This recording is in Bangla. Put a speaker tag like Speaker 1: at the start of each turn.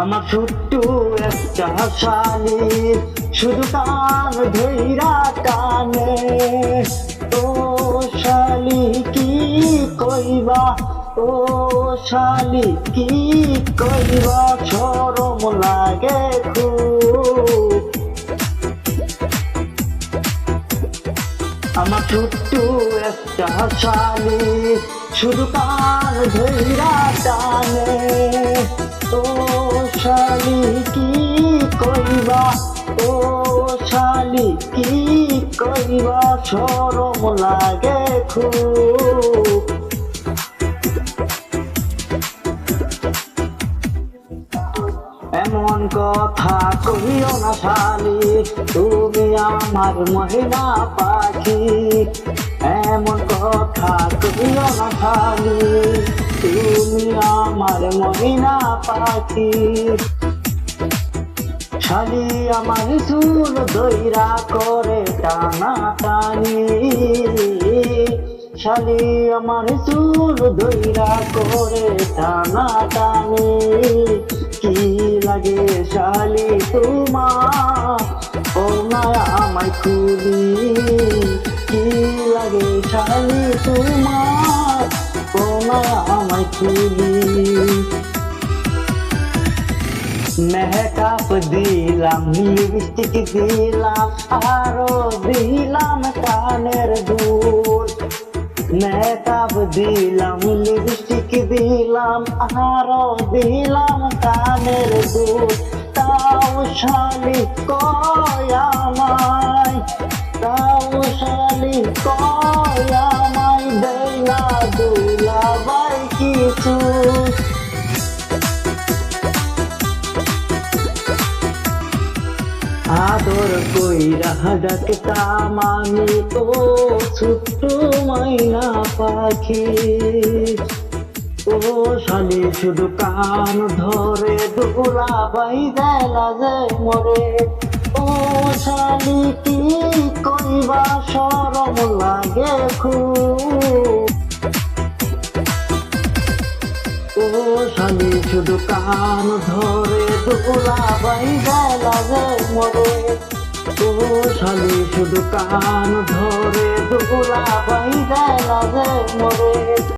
Speaker 1: আমার ছোট্ট একটা শালি শুধু কান ধৈরা কানে। ও শালি, কি কইবা? ও শালি, কি কইবা? সরম লাগে আমার ছোট্ট একটা শালি শুধু কান ধৈরা টানে ও কি কইবা? সরম লাগে খুব এমন কথা কহিও না শালি, তুমি আমার মহিলা পাখি। এমন কথা কহিও না শালি তুমি আমার মহিলা পাখি। শালি আমার চুল দইরা করে টানা টানি। শালি আমার চুল দইরা করে টানা টানি। কি লাগে শালি তোমার? ও না খুলি। কি লাগে শালি তোমার? ও না খুলি। मेहकाप दिलाम लिपस्टिक दिलाम आरो दिलाम कानेर दूर मेहकाप दिलाम लिपस्टिक दिलाम आरो दिलाम कानेर दूर আদর কইরা ডাকতাম আমি তো ছোট্ট মাইনা পাখি। ও শালি শুধু কান ধরে দোলা বাই দেলা যে মরে। ও শালি কি কইবা শালি শুধু কান ধরে দোলা বাই গেলা যে মরে। ও শালি শুধু কান ধরে যে মরে।